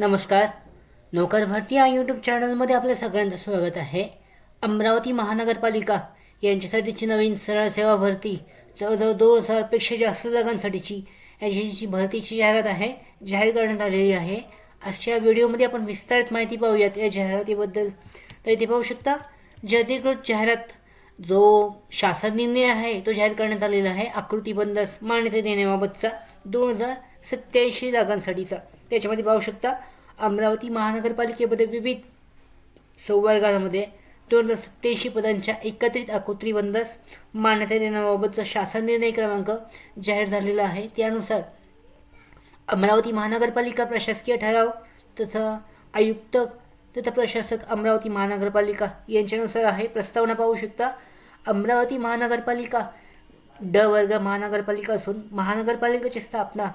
नमस्कार. नोकर भरती या यूट्यूब चॅनलमध्ये आपल्या सगळ्यांचं स्वागत आहे. अमरावती महानगरपालिका यांच्यासाठीची नवीन सरळ सेवा भरती जवळजवळ दोन हजारपेक्षा जास्त जागांसाठीची याची भरतीची जाहिरात आहे जाहीर करण्यात आलेली आहे. आजच्या व्हिडिओमध्ये आपण विस्तारित माहिती पाहूयात या जाहिरातीबद्दल. तर इथे पाहू शकता जे अधिकृत जाहिरात जो शासन निर्णय आहे तो जाहीर करण्यात आलेला आहे. आकृतीबंध मान्यता देण्याबाबतचा दोन हजार सत्याऐंशी जागांसाठीचा. त्याच्यामध्ये पाहू शकता अमरावती महानगरपालिकेमध्ये विविध संवर्गामध्ये दोन हजार सत्याऐंशी पदांच्या एकत्रित आकृतीबंधास मान्यता देण्याबाबतचा शासन निर्णय क्रमांक जाहीर झालेला आहे. त्यानुसार अमरावती महानगरपालिका प्रशासकीय ठराव तथा आयुक्त तथा प्रशासक अमरावती महानगरपालिका यांच्यानुसार आहे. प्रस्तावना पाहू शकता अमरावती महानगरपालिका ड वर्ग महानगरपालिका असून महानगरपालिकेची स्थापना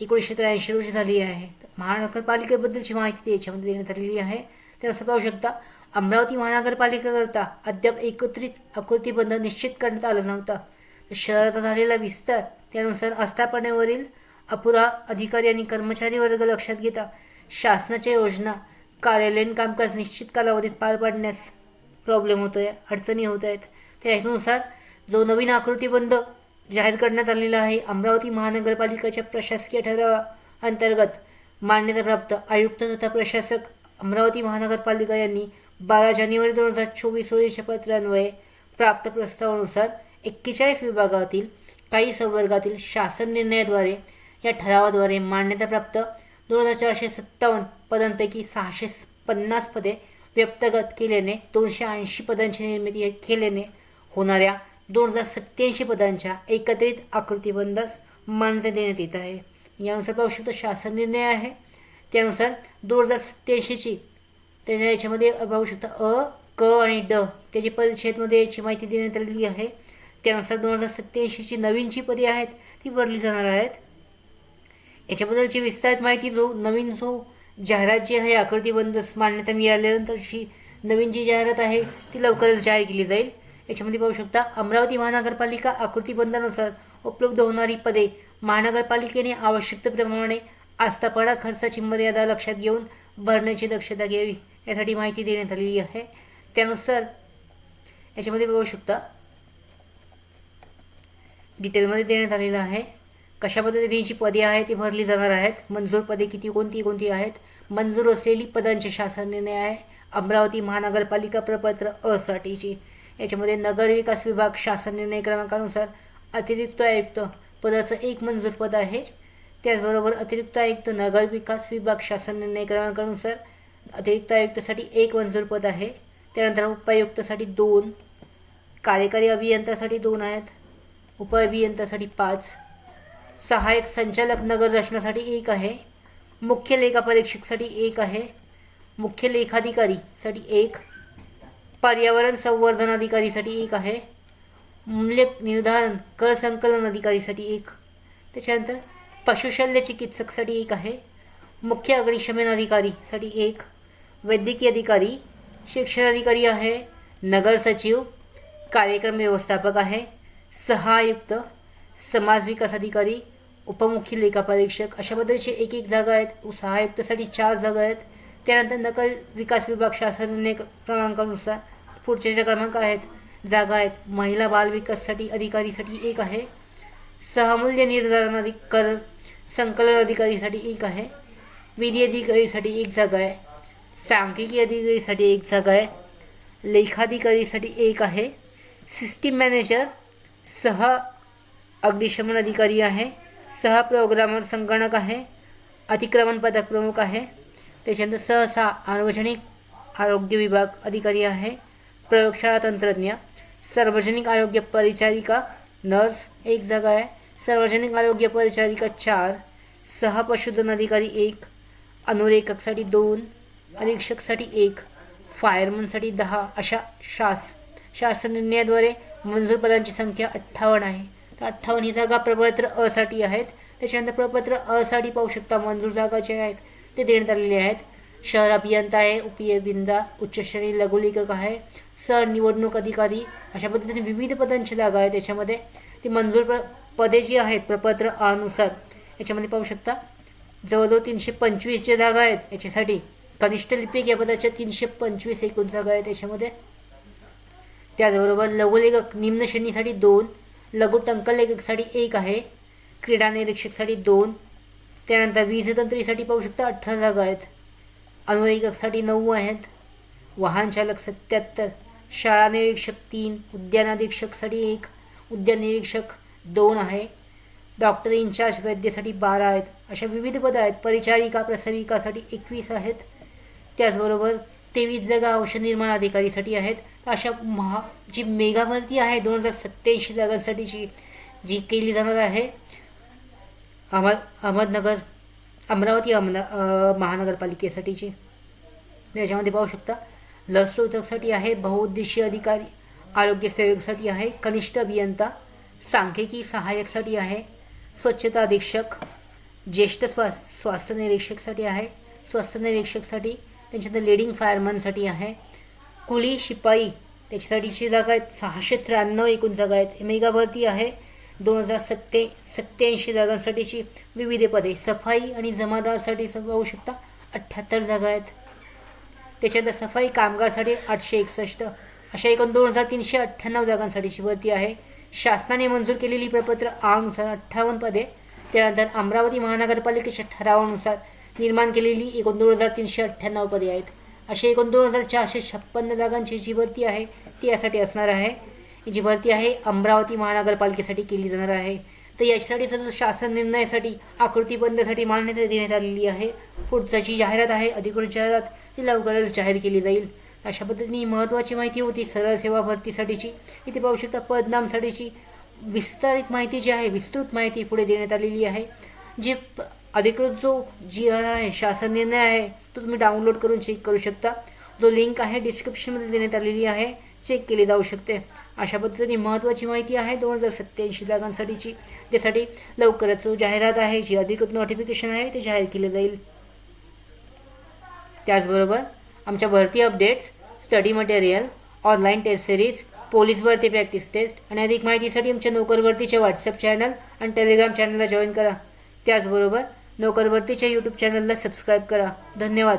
एकोणीसशे त्र्याऐंशी रोजी झाली आहे. महानगरपालिकेबद्दलची माहिती याच्यामध्ये देण्यात आलेली आहे त्यानुसार पाहू शकता अमरावती महानगरपालिकेकरता अद्याप एकत्रित आकृतीबंध निश्चित करण्यात आला नव्हता. तर शहराचा झालेला विस्तार त्यानुसार आस्थापनेवरील अपुरा अधिकारी आणि कर्मचारी वर्ग लक्षात घेता शासनाच्या योजना कार्यालयीन कामकाज निश्चित कालावधीत पार पाडण्यास प्रॉब्लेम होतो आहे अडचणी होत आहेत. त्यानुसार जो नवीन आकृतीबंध जाहीर करण्यात आलेला आहे. अमरावती महानगरपालिकेच्या प्रशासकीय ठरावा अंतर्गत मान्यताप्राप्त आयुक्त तथा प्रशासक अमरावती महानगरपालिका यांनी बारा जानेवारी दोन हजार चोवीस रोजीच्या पत्रान्वये प्राप्त प्रस्तावानुसार एक्केचाळीस विभागातील काही संवर्गातील शासन निर्णयाद्वारे या ठरावाद्वारे मान्यताप्राप्त दोन हजार चारशे सत्तावन्न पदांपैकी सहाशे पन्नास पदे व्यक्तगत केल्याने दोनशे ऐंशी पदांची निर्मिती केल्याने होणाऱ्या दोन हजार सत्याऐंशी पदांच्या एकत्रित आकृतीबंधास मान्यता देण्यात येत आहे. यानुसार पाहू शकतो शासन निर्णय आहे. त्यानुसार दोन हजार सत्याऐंशीची त्याच्या याच्यामध्ये पाहू शकता अ क आणि ड त्याची परिच्छेदमध्ये याची माहिती देण्यात आलेली आहे. त्यानुसार दोन हजार सत्याऐंशीची नवीन जी पदे आहेत ती भरली जाणार आहेत. याच्याबद्दलची विस्तारित माहिती जो नवीन जो जाहिरात जी आहे आकृतीबंध मान्यता मिळाल्यानंतरची नवीन जी जाहिरात आहे ती लवकरच जाहीर केली जाईल. याच्यामध्ये पाहू शकता अमरावती महानगरपालिका आकृतीबंधानुसार उपलब्ध होणारी पदे महानगरपालिकेने आवश्यकतेप्रमाणे आस्थापना खर्चाची मर्यादा लक्षात घेऊन भरण्याची दक्षता घ्यावी यासाठी माहिती देण्यात आलेली आहे. त्यानुसार याच्यामध्ये पाहू शकता डिटेलमध्ये देण्यात आलेलं आहे कशा पद्धतीने जी पदे आहेत ती भरली जाणार आहेत मंजूर पदे किती कोणती कोणती आहेत मंजूर असलेली पदांचे शासन निर्णय आहे अमरावती महानगरपालिका प्रपत्र अ साठीची याच्यामध्ये नगर विकास विभाग शासन निर्णय क्रमांकानुसार अतिरिक्त आयुक्त पदाचं एक मंजूर पद आहे. त्याचबरोबर अतिरिक्त आयुक्त नगर विकास विभाग शासन निर्णय क्रमांकानुसार अतिरिक्त आयुक्तासाठी एक मंजूर पद आहे. त्यानंतर उपायुक्तासाठी दोन कार्यकारी अभियंत्यासाठी दोन आहेत उपअभियंत्यासाठी पाच सहाय्यक संचालक नगर रचनासाठी एक आहे मुख्य लेखापरीक्षकसाठी एक आहे मुख्य लेखाधिकारीसाठी एक पर्यावरण संवर्धन अधिकारीसाठी एक आहे. मूल्य निर्धारण कर संकलन अधिकारीसाठी एक. त्याच्यानंतर पशुशल्य चिकित्सकसाठी एक आहे. मुख्य अग्निशमन अधिकारीसाठी एक. वैद्यकीय अधिकारी शिक्षण अधिकारी आहे. नगर सचिव कार्यक्रम व्यवस्थापक आहे. सहायुक्त समाज विकास अधिकारी उपमुख्य लेखापरीक्षक अशा पद्धतीचे एक एक जागा आहेत. सहायुक्तसाठी चार जागा आहेत. त्यानंतर नगर विकास विभाग शासन क्रमांकानुसार पुढचे जे क्रमांक आहेत जागा आहेत महिला बाल विकाससाठी अधिकारीसाठी एक आहे सहमूल्य निर्धारण अधिक कर संकलन अधिकारीसाठी एक आहे विधी अधिकारीसाठी एक जागा आहे सांख्यिकी अधिकारीसाठी एक जागा आहे लेखाधिकारीसाठी एक आहे सिस्टीम मॅनेजर सह अग्निशमन अधिकारी आहे सह प्रोग्रामर संगणक आहे अतिक्रमण पदक प्रमुख आहे त्याच्यानंतर सहसा सार्वजनिक आरोग्य विभाग अधिकारी आहे प्रयोगशाळा तंत्रज्ञ सार्वजनिक आरोग्य परिचारिका नर्स एक जागा आहे. सार्वजनिक आरोग्य परिचारिका चार सहा पशुधन अधिकारी एक अनुरेखकसाठी दोन अधीक्षकसाठी एक फायरमनसाठी दहा अशा शास शासन निर्णयाद्वारे मंजूर पदांची संख्या अठ्ठावन्न आहे. तर अठ्ठावन्न ही जागा प्रपत्र असाठी आहेत. त्याच्यानंतर प्रपत्र असाठी पाहू शकता मंजूर जागा जे आहेत ते देण्यात आलेले आहेत. शहर अभियंता आहे उपअभियंता उच्च श्रेणी लघुलेखक आहे सर निवडणूक अधिकारी अशा पद्धतीने विविध पदांची जागा आहे. त्याच्यामध्ये ती मंजूर प्र पदे जी आहेत प्रपत्र अनुसार याच्यामध्ये पाहू शकता जवळजवळ तीनशे पंचवीस ज्या जागा आहेत याच्यासाठी कनिष्ठ लिपिक या पदाच्या तीनशे पंचवीस एकूण जागा आहेत. याच्यामध्ये त्याचबरोबर लघुलेखक निम्न श्रेणीसाठी दोन लघु टंकलेखकसाठी एक आहे क्रीडा निरीक्षकसाठी दोन त्यानंतर वीजतंत्रीसाठी पाहू शकता अठरा जागा आहेत. अनुलेखकसाठी नऊ आहेत. वाहन चालक सत्याहत्तर शाळा निरीक्षक तीन उद्यानाधीक्षकसाठी एक उद्यान निरीक्षक दोन आहे. डॉक्टर इन्चार्ज वैद्यसाठी बारा आहेत. अशा विविध पदं आहेत. परिचारिका प्रसविकासाठी एकवीस आहेत. त्याचबरोबर तेवीस जागा औषध निर्माण अधिकारीसाठी आहेत. तर अशा महा जी मेगा भरती आहे दोन हजार सत्याऐंशी जागांसाठीची जी केली जाणार आहे अहमद अहमदनगर अमरावती अमना महानगरपालिकेसाठीची. याच्यामध्ये पाहू शकता लसरोचकसाठी आहे बहुउद्देशीय अधिकारी आरोग्य सेवकसाठी आहे कनिष्ठ अभियंता सांख्यिकी सहाय्यकसाठी आहे स्वच्छता अधीक्षक ज्येष्ठ स्वा स्वास्थ्य निरीक्षकसाठी आहे स्वास्थ्य निरीक्षकसाठी त्यांच्यानंतर लेडिंग फायरमनसाठी आहे कुली शिपाई त्याच्यासाठीची जागा आहेत सहाशे त्र्याण्णव एकूण जागा आहेत. मेगाभरती आहे दोन हजार सत्ते सत्याऐंशी जागांसाठीची विविध पदे सफाई आणि जमादारसाठी पाहू शकता अठ्ठ्याहत्तर जागा आहेत. त्याच्यानंतर सफाई कामगारसाठी आठशे एकसष्ट अशा एकूण दोन हजार तीनशे अठ्ठ्याण्णव जागांसाठीची भरती आहे. शासनाने मंजूर केलेली प्रपत्र आनुसार अठ्ठावन्न पदे त्यानंतर अमरावती महानगरपालिकेच्या ठरावानुसार निर्माण केलेली एकूण दोन हजार तीनशे अठ्ठ्याण्णव पदे आहेत. अशा एकूण दोन हजार चारशे छप्पन्न जागांची जी भरती आहे ती यासाठी असणार आहे. जी भरती आहे अमरावती महानगरपालिकेसाठी केली जाणार आहे. तर यासाठी शासन निर्णयासाठी आकृतीबंधासाठी मान्यता देण्यात आलेली आहे. पुढचा जी जाहिरात आहे अधिकृत जाहिरात ती लवकरच जाहीर केली जाईल. अशा पद्धतीने महत्त्वाची माहिती होती. सरळ सेवा भरतीसाठीची. इथे पाहू शकता पदनामसाठीची विस्तारित माहिती जी आहे विस्तृत माहिती पुढे देण्यात आलेली आहे. जे अधिकृत जो जी आहे शासन निर्णय आहे तो तुम्ही डाउनलोड करून चेक करू शकता. जो लिंक आहे डिस्क्रिप्शनमध्ये देण्यात आलेली आहे. चेक केली जाऊ शकते. अशा पद्धतीने महत्त्वाची माहिती आहे दोन हजार सत्याऐंशी जागांसाठीची. त्यासाठी लवकरच जाहिरात आहे जी अधिकृत नोटिफिकेशन आहे ते जाहीर केले जाईल. त्याचबरोबर आमच्या भरती updates study material online test series police भरती प्रॅक्टिस टेस्ट आणि अधिक माहितीसाठी आमच्या नोकरभरतीचे व्हॉट्सअप चॅनल आणि टेलिग्राम चॅनलला जॉईन करा. त्याचबरोबर नोकरभरतीच्या यूट्यूब चॅनलला सबस्क्राईब करा. धन्यवाद.